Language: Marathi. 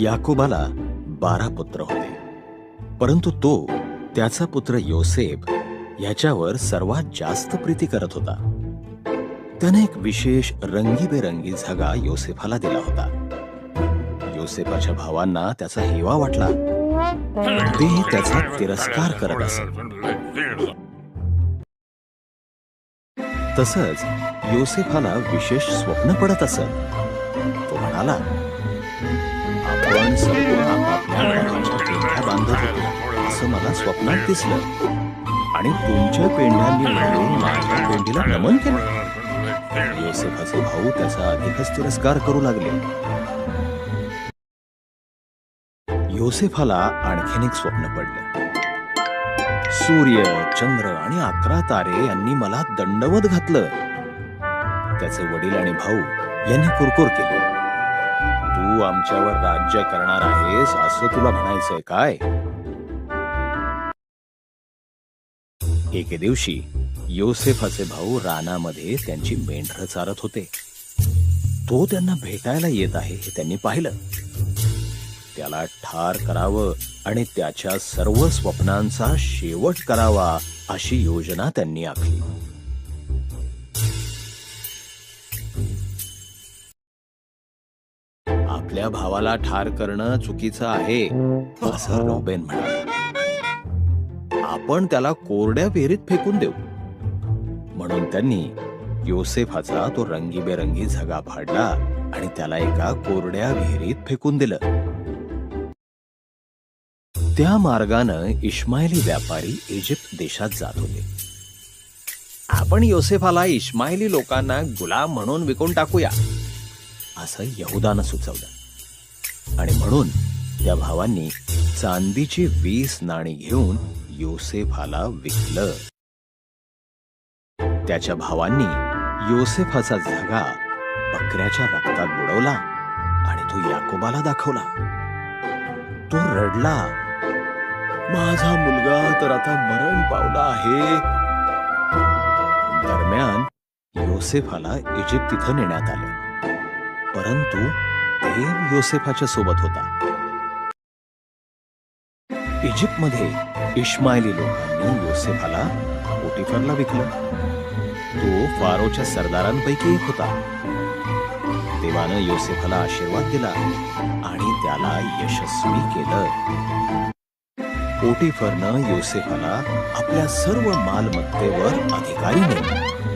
याकोबाला बारा पुत्र होते. परंतु तो त्याचा पुत्र योसेफ याच्यावर सर्वात जास्त प्रीती करत होता. त्याने एक विशेष रंगीबेरंगी झगा योसेफाला दिला होता. योसेफाच्या भावांना त्याचा हेवा वाटला. ते त्याचा तिरस्कार करत असत तसंच योसेफाला विशेष स्वप्न पडत असत तो म्हणाला पण पेंढ्या बांधत होतो असं मला स्वप्नात दिसलं आणि तुमच्या पेंढ्यांनी मिळून माझ्या पेंढीला नमन केलं योसेफाचे भाऊ त्याचा अधिकच तिरस्कार करू लागले योसेफाला आणखीन एक स्वप्न पडलं. सूर्य चंद्र आणि अकरा तारे यांनी मला दंडवत घातलं. त्याचे वडील आणि भाऊ यांनी कुरकुर केली. तू आमच्यावर राज्य करणार आहेस? असं तुला म्हणायचंय काय? एके दिवशी योसेफाचे भाऊ रानामध्ये त्यांची मेंढरं चारत होते. तो त्यांना भेटायला येत आहे हे त्यांनी पाहिलं. त्याला ठार करावं आणि त्याच्या सर्व स्वप्नांचा शेवट करावा अशी योजना त्यांनी आखली. आपल्या भावाला ठार करणं चुकीचं आहे असं रॉबेन म्हणाला. आपण त्याला कोरड्या विहिरीत फेकून देऊ. म्हणून त्यांनी योसेफाचा तो रंगीबेरंगी झगा फाडला आणि त्याला एका कोरड्या विहिरीत फेकून दिलं. त्या मार्गानं इस्माइली व्यापारी इजिप्त देशात जात होते. आपण योसेफाला इस्माइली लोकांना गुलाम म्हणून विकून टाकूया. असं यहुदानं सुचवलं. आणि म्हणून त्या भावांनी चांदीची वीस नाणी घेऊन योसेफाला विकलं. त्याच्या भावांनी योसेफाचा जागा बकऱ्याच्या रक्तात बुडवला आणि तो याकोबाला दाखवला. तो रडला माझा मुलगा तर आता मरण पावला आहे. दरम्यान योसेफाला इजिप्त तिथं नेण्यात आलं. परंतु देव योसेफाच्या सोबत होता. इजिप्तमध्ये इस्माइली लोकांनी योसेफाला पोटिफरला विकलं. तो फारोच्या सरदारांपैकी एक होता. देवानं योसेफाला आशीर्वाद दिला आणि त्याला यशस्वी केलं. पोटिफरनं योसेफाला आपल्या सर्व मालमत्तेवर अधिकारी नेमलं.